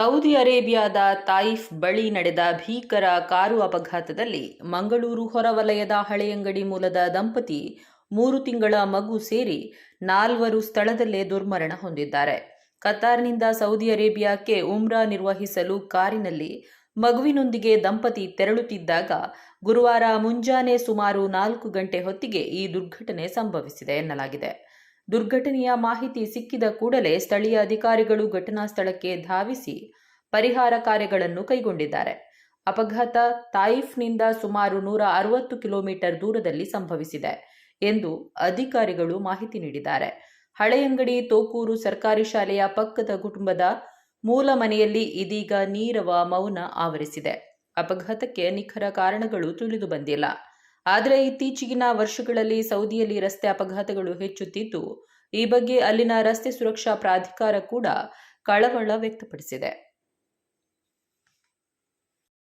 Saudi ಅರೇಬಿಯಾದ Taif ಬಳಿ ನಡೆದ ಭೀಕರ ಕಾರು ಅಪಘಾತದಲ್ಲಿ ಮಂಗಳೂರು ಹೊರವಲಯದ ಹಳೆಯಂಗಡಿ ಮೂಲದ ದಂಪತಿ ಮೂರು ತಿಂಗಳ ಮಗು ಸೇರಿ ನಾಲ್ವರು ಸ್ಥಳದಲ್ಲೇ ದುರ್ಮರಣ ಹೊಂದಿದ್ದಾರೆ. ಕತಾರ್ನಿಂದ ಸೌದಿ ಅರೇಬಿಯಾಕ್ಕೆ ಉಮ್ರಾ ನಿರ್ವಹಿಸಲು ಕಾರಿನಲ್ಲಿ ಮಗುವಿನೊಂದಿಗೆ ದಂಪತಿ ತೆರಳುತ್ತಿದ್ದಾಗ ಗುರುವಾರ ಮುಂಜಾನೆ ಸುಮಾರು ನಾಲ್ಕು ಗಂಟೆ ಹೊತ್ತಿಗೆ ಈ ದುರ್ಘಟನೆ ಸಂಭವಿಸಿದೆ ಎನ್ನಲಾಗಿದೆ. ದುರ್ಘಟನೆಯ ಮಾಹಿತಿ ಸಿಕ್ಕಿದ ಕೂಡಲೇ ಸ್ಥಳೀಯ ಅಧಿಕಾರಿಗಳು ಘಟನಾ ಸ್ಥಳಕ್ಕೆ ಧಾವಿಸಿ ಪರಿಹಾರ ಕಾರ್ಯಗಳನ್ನು ಕೈಗೊಂಡಿದ್ದಾರೆ. ಅಪಘಾತ ತಾಯಿಫ್ನಿಂದ ಸುಮಾರು ನೂರ ಅರವತ್ತು ಕಿಲೋಮೀಟರ್ ದೂರದಲ್ಲಿ ಸಂಭವಿಸಿದೆ ಎಂದು ಅಧಿಕಾರಿಗಳು ಮಾಹಿತಿ ನೀಡಿದ್ದಾರೆ. ಹಳೆಯಂಗಡಿ ತೋಕೂರು ಸರ್ಕಾರಿ ಶಾಲೆಯ ಪಕ್ಕದ ಕುಟುಂಬದ ಮೂಲ ಮನೆಯಲ್ಲಿ ಇದೀಗ ನೀರವ ಮೌನ ಆವರಿಸಿದೆ. ಅಪಘಾತಕ್ಕೆ ನಿಖರ ಕಾರಣಗಳು ತಿಳಿದು ಬಂದಿಲ್ಲ. ಆದರೆ ಇತ್ತೀಚೆಗಿನ ವರ್ಷಗಳಲ್ಲಿ ಸೌದಿಯಲ್ಲಿ ರಸ್ತೆ ಅಪಘಾತಗಳು ಹೆಚ್ಚುತ್ತಿದ್ದು, ಈ ಬಗ್ಗೆ ಅಲ್ಲಿನ ರಸ್ತೆ ಸುರಕ್ಷಾ ಪ್ರಾಧಿಕಾರ ಕೂಡ ಕಳವಳ ವ್ಯಕ್ತಪಡಿಸಿದೆ.